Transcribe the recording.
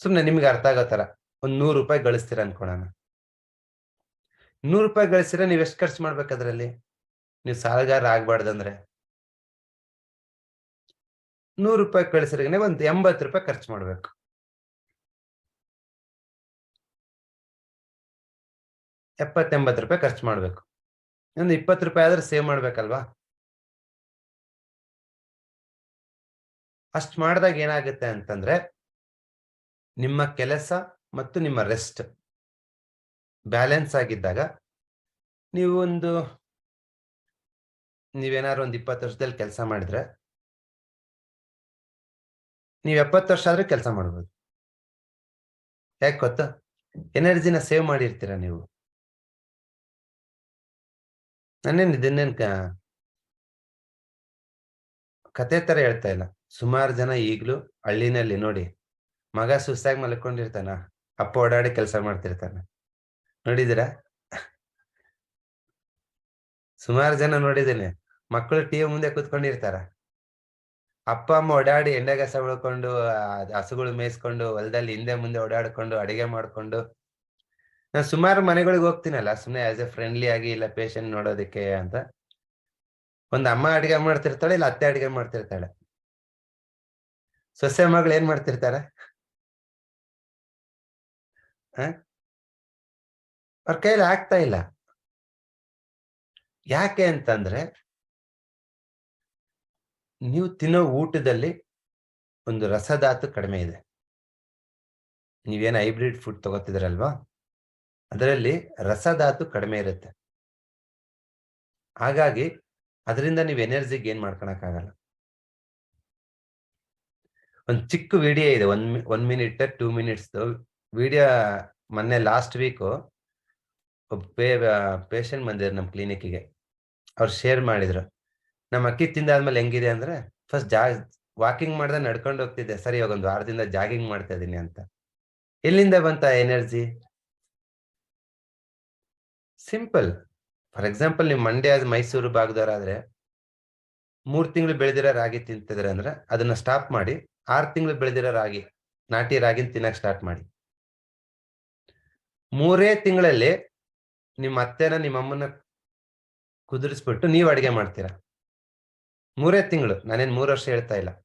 ಸುಮ್ನೆ ನಿಮ್ಗೆ ಅರ್ಥ ಆಗೋ ತರ ಒಂದ್ ನೂರು ರೂಪಾಯಿ ಗಳಿಸ್ತೀರ ಅನ್ಕೊಳಣ. ನೂರು ರೂಪಾಯಿ ಗಳಿಸಿದ್ರೆ ನೀವ್ ಎಷ್ಟು ಖರ್ಚು ಮಾಡ್ಬೇಕು ಅದ್ರಲ್ಲಿ? ನೀವು ಸಾಲಗಾರ ಆಗ್ಬಾರ್ದಂದ್ರೆ. ನೂರು ರೂಪಾಯಿ ಕಳಿಸಿದ್ರೆ ಒಂದ್ ಎಂಬತ್ತು ರೂಪಾಯಿ ಖರ್ಚು ಮಾಡ್ಬೇಕು. ಎಪ್ಪತ್ತೆಂಬತ್ತು ರೂಪಾಯಿ ಖರ್ಚು ಮಾಡ್ಬೇಕು. ಒಂದು ಇಪ್ಪತ್ತು ರೂಪಾಯಿ ಆದ್ರೆ ಸೇವ್ ಮಾಡ್ಬೇಕಲ್ವಾ? ಅಷ್ಟು ಮಾಡಿದಾಗ ಏನಾಗುತ್ತೆ ಅಂತಂದ್ರೆ ನಿಮ್ಮ ಕೆಲಸ ಮತ್ತು ನಿಮ್ಮ ರೆಸ್ಟ್ ಬ್ಯಾಲೆನ್ಸ್ ಆಗಿದ್ದಾಗ ನೀವು ಒಂದು ನೀವೇನಾದ್ರು ಒಂದು ಇಪ್ಪತ್ತು ವರ್ಷದಲ್ಲಿ ಕೆಲಸ ಮಾಡಿದ್ರೆ ನೀವು ಎಪ್ಪತ್ತು ವರ್ಷ ಆದ್ರೆ ಕೆಲಸ ಮಾಡ್ಬೋದು. ಯಾಕೆ ಗೊತ್ತಾ? ಎನರ್ಜಿನ ಸೇವ್ ಮಾಡಿರ್ತೀರ ನೀವು? ನಾನೇನು ಇದನ್ನೇನು ಕತೆ ತರ ಹೇಳ್ತಾ ಇಲ್ಲ. ಸುಮಾರು ಜನ ಈಗಲೂ ಹಳ್ಳಿನಲ್ಲಿ ನೋಡಿ ಮಗ ಸುಸ್ತಾಗಿ ಮಲ್ಕೊಂಡಿರ್ತಾನ, ಅಪ್ಪ ಓಡಾಡಿ ಕೆಲಸ ಮಾಡ್ತಿರ್ತಾನ. ನೋಡಿದಿರ ಸುಮಾರು ಜನ ನೋಡಿದ್ದೀನಿ. ಮಕ್ಕಳು ಟಿವಿ ಮುಂದೆ ಕೂತ್ಕೊಂಡಿರ್ತಾರ. ಅಪ್ಪ, ಅಮ್ಮ ಓಡಾಡಿ ಎಣ್ಣೆಗಸ ಉಳ್ಕೊಂಡು ಹಸುಗಳು ಮೇಯಿಸ್ಕೊಂಡು, ಹೊಲದಲ್ಲಿ ಹಿಂದೆ ಮುಂದೆ ಓಡಾಡ್ಕೊಂಡು, ಅಡಿಗೆ ಮಾಡ್ಕೊಂಡು. ನಾನು ಸುಮಾರು ಮನೆಗಳಿಗೆ ಹೋಗ್ತೀನಲ್ಲ ಸುಮ್ಮನೆ ಆಸ್ ಎ ಫ್ರೆಂಡ್ಲಿ ಆಗಿ ಇಲ್ಲ ಪೇಷಂಟ್ ನೋಡೋದಕ್ಕೆ ಅಂತ. ಒಂದ್ ಅಮ್ಮ ಅಡಿಗೆ ಮಾಡ್ತಿರ್ತಾಳೆ, ಇಲ್ಲ ಅತ್ತೆ ಅಡಿಗೆ ಮಾಡ್ತಿರ್ತಾಳೆ. ಸೊಸೆ ಮಗಳು ಏನ್ ಮಾಡ್ತಿರ್ತಾರೆ? ಅವ್ರ ಕೈಯಲ್ಲಿ ಆಗ್ತಾ ಇಲ್ಲ. ಯಾಕೆ ಅಂತಂದ್ರೆ, ನೀವು ತಿನ್ನೋ ಊಟದಲ್ಲಿ ಒಂದು ರಸಧಾತು ಕಡಿಮೆ ಇದೆ. ನೀವೇನು ಹೈಬ್ರಿಡ್ ಫುಡ್ ತಗೋತಿದ್ರಲ್ವಾ? ಅದರಲ್ಲಿ ರಸಧಾತು ಕಡಿಮೆ ಇರುತ್ತೆ. ಹಾಗಾಗಿ ಅದರಿಂದ ನೀವು ಎನರ್ಜಿ ಗೇನ್ ಮಾಡ್ಕೊಳಕ್ಕಾಗಲ್ಲ. ಒಂದು ಚಿಕ್ಕ ವಿಡಿಯೋ ಇದೆ, one one minute, two minutes video ಮೊನ್ನೆ ಲಾಸ್ಟ್ ವೀಕು ಪೇ ಪೇಷಂಟ್ ಬಂದಿದ್ರು ನಮ್ಮ ಕ್ಲಿನಿಕ್ಕಿಗೆ ಅವ್ರು ಶೇರ್ ಮಾಡಿದ್ರು. ನಮ್ಮ ಅಕ್ಕಿ ತಿಂದಾದ್ಮೇಲೆ ಹೆಂಗಿದೆ ಅಂದ್ರೆ ಫಸ್ಟ್ ಜಾ ವಾಕಿಂಗ್ ಮಾಡ್ದೆ ನಡ್ಕೊಂಡು ಹೋಗ್ತಿದ್ದೆ. ಸರಿ, ಇವಾಗ ಒಂದು ವಾರದಿಂದ ಜಾಗಿಂಗ್ ಮಾಡ್ತಾ ಇದ್ದೀನಿ ಅಂತ. ಎಲ್ಲಿಂದ ಬಂತ ಎನರ್ಜಿ ಸಿಂಪಲ್ ಫಾರ್ ಎಕ್ಸಾಂಪಲ್ ನೀವು ಮಂಡ್ಯ ಮೈಸೂರು ಭಾಗದವರಾದ್ರೆ, ಮೂರು ತಿಂಗಳು ಬೆಳೆದಿರೋ ರಾಗಿ ತಿಂತಿದ್ರೆ ಅಂದ್ರೆ, ಅದನ್ನ ಸ್ಟಾಪ್ ಮಾಡಿ, ಆರು ತಿಂಗಳು ಬೆಳೆದಿರೋ ರಾಗಿ, ನಾಟಿ ರಾಗಿನ ತಿನ್ನಕ್ ಸ್ಟಾರ್ಟ್ ಮಾಡಿ. ಮೂರೇ ತಿಂಗಳಲ್ಲಿ ನಿಮ್ಮ ಅತ್ತೆನ, ನಿಮ್ಮ ಅಮ್ಮನ ಕುದುರಿಸ್ಬಿಟ್ಟು ನೀವು ಅಡಿಗೆ ಮಾಡ್ತೀರಾ? ಮೂರೇ ತಿಂಗಳು. ನಾನೇನ್ ಮೂರು ವರ್ಷ ಹೇಳ್ತಾ ಇಲ್ಲ.